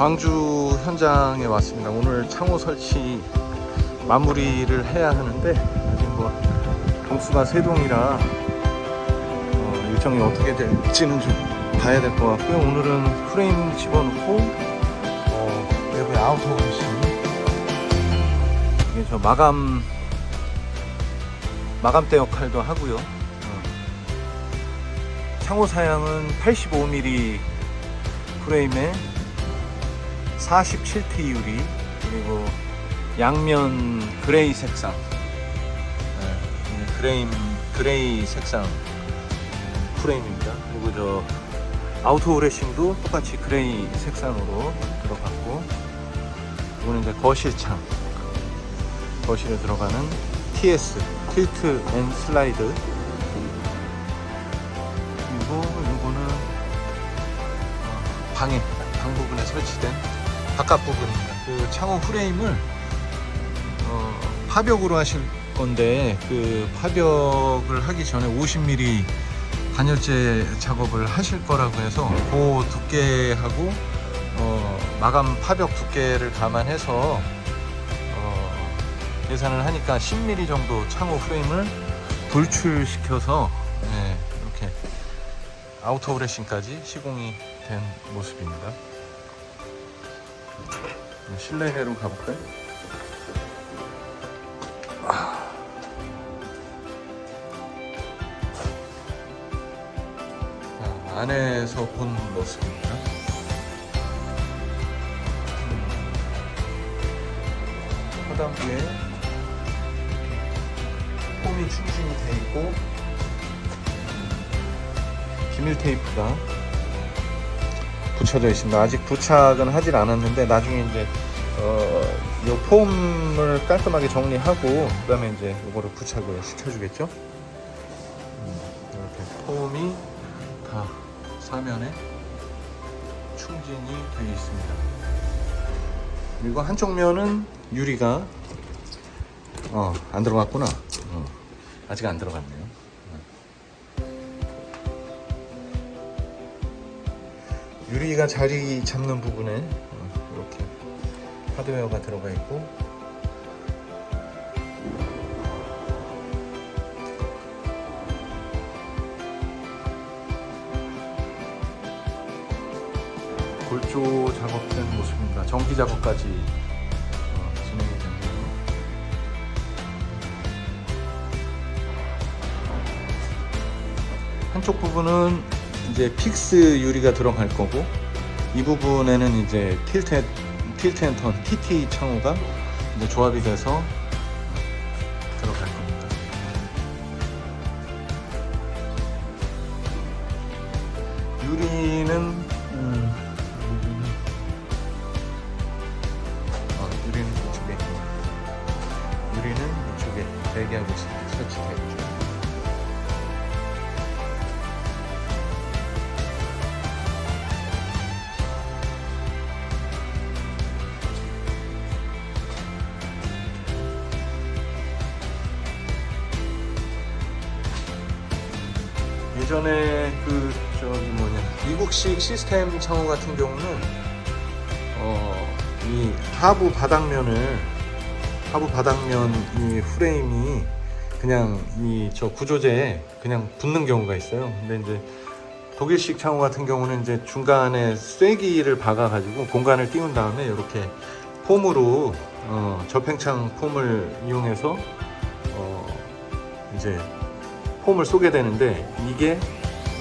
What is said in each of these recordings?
광주 현장에 왔습니다. 오늘 창호 설치 마무리를 해야 하는데 아직 뭐 동수가 세 동이라 어, 일정이 어떻게 될지는 좀 봐야 될 것 같고요. 오늘은 프레임 집어넣고 어, 외부에 아우터 그리시 이게 저 마감 마감대 역할도 하고요. 어. 창호 사양은 85mm 프레임에 47T 유리 그리고 양면 그레이 색상 네, 그레이 그레이 색상 프레임입니다. 그리고 저 아우토 레싱도 똑같이 그레이 색상으로 들어갔고 이거는 이제 거실창 거실에 들어가는 TS 틸트 앤 슬라이드 그리고 이거는 어, 방에 방 부분에 설치된 바깥 부분입니다. 그 창호 프레임을 어, 파벽으로 하실 건데 그 파벽을 하기 전에 50mm 단열재 작업을 하실 거라고 해서 그 두께하고 어, 마감 파벽 두께를 감안해서 어, 계산을 하니까 10mm 정도 창호 프레임을 돌출시켜서 네, 이렇게 아우터 브레싱까지 시공이 된 모습입니다. 실내로 가볼까요? 자, 안에서 본 모습입니다. 음, 하단부에 폼이 충진이 돼 있고 비밀 테이프가 붙여져 있습니다. 아직 부착은 하질 않았는데 나중에 이제 어, 요 폼을 깔끔하게 정리하고 그다음에 이제 요거를 부착을 시켜주겠죠. 음, 이렇게 폼이 다 사면에 충진이 되어 있습니다. 그리고 한쪽 면은 유리가 어, 안 들어갔구나. 어, 아직 안 들어갔네요. 유리가 자리 잡는 부분에 어, 이렇게 하드웨어가 들어가 있고 골조 작업된 모습입니다. 전기 작업까지 어, 진행이 됐네요. 한쪽 부분은 이제 픽스 유리가 들어갈 거고 이 부분에는 이제 틸트 틸트 앤턴 TT 창호가 이제 조합이 돼서 들어갈 겁니다. 유리는 음, 어, 유리는 이쪽에 유리는 이쪽에 대기하고 있습니다. 설치되어 있죠. 예전에 그 저기 뭐냐 미국식 시스템 창호 같은 경우는 어, 이 하부 바닥면을 하부 바닥면 이 프레임이 그냥 이 저 구조재에 그냥 붙는 경우가 있어요. 근데 이제 독일식 창호 같은 경우는 이제 중간에 쐐기를 박아 가지고 공간을 띄운 다음에 이렇게 폼으로 어, 접행창 폼을 이용해서 어, 이제 폼을 쏘게 되는데 이게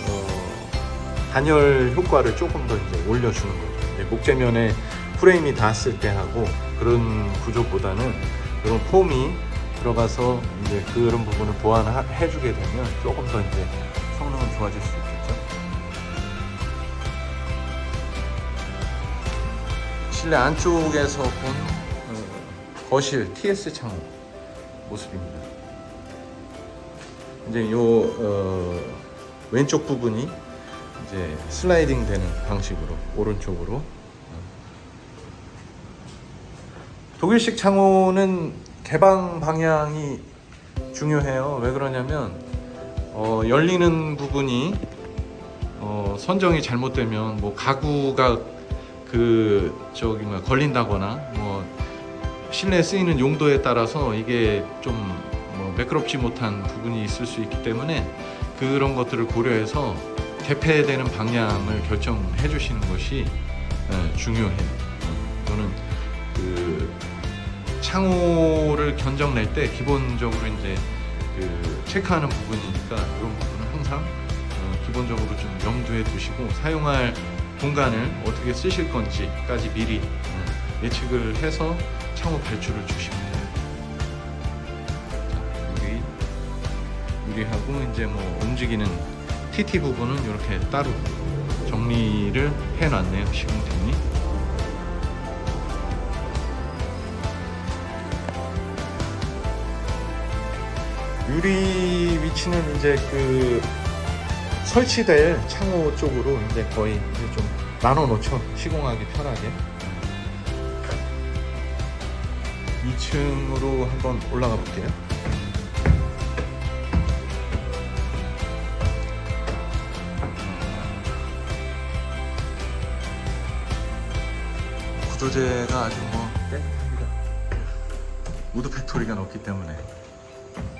어, 단열 효과를 조금 더 이제 올려주는 거죠. 이제 목재면에 프레임이 닿았을 때 하고 그런 구조보다는 이런 폼이 들어가서 이제 그런 부분을 보완해주게 되면 조금 더 이제 성능은 좋아질 수 있겠죠. 실내 안쪽에서 본 어, 거실 TS 창호 모습입니다. 이제 요 어, 왼쪽 부분이 이제 슬라이딩 되는 방식으로 오른쪽으로 독일식 창호는 개방 방향이 중요해요. 왜 그러냐면 어, 열리는 부분이 어, 선정이 잘못되면 뭐 가구가 그 저기 뭐 걸린다거나 뭐 실내에 쓰이는 용도에 따라서 이게 좀 뭐 매끄럽지 못한 부분이 있을 수 있기 때문에 그런 것들을 고려해서 개폐되는 방향을 결정해 주시는 것이 예, 중요해요. 저는 그 창호를 견적 낼 때 기본적으로 이제 그 체크하는 부분이니까 그런 부분은 항상 어, 기본적으로 좀 염두에 두시고 사용할 공간을 어떻게 쓰실 건지까지 미리 어, 예측을 해서 창호 발주를 주시면 유리하고 이제 뭐 움직이는 TT 부분은 이렇게 따로 정리를 해놨네요 시공팀이. 유리 위치는 이제 그 설치될 창호 쪽으로 이제 거의 이제 좀 나눠 놓죠 시공하기 편하게 2층으로 한번 올라가 볼게요 구조재가 아주 뭐 깨끗합니다 우드 팩토리가 넣었기 때문에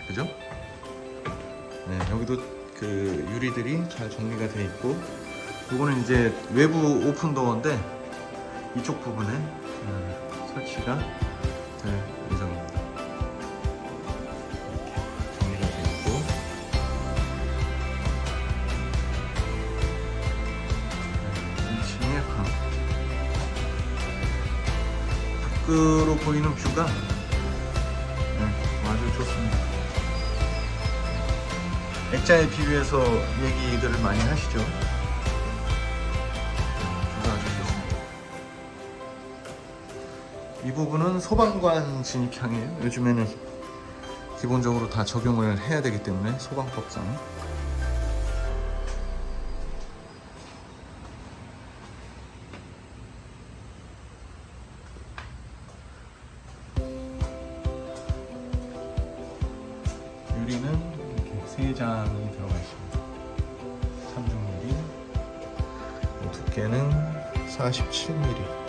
그죠? 네, 여기도 그 유리들이 잘 정리가 돼 있고 이거는 이제 외부 오픈 도어인데 이쪽 부분에 음, 설치가 될 예정입니다. 밖으로 보이는 뷰가 네, 아주 좋습니다. 액자에 비유해서 얘기들을 많이 하시죠. 뷰가 아주 좋습니다. 이 부분은 소방관 진입향이에요. 요즘에는 기본적으로 다 적용을 해야 되기 때문에 소방법상 두께는 47mm.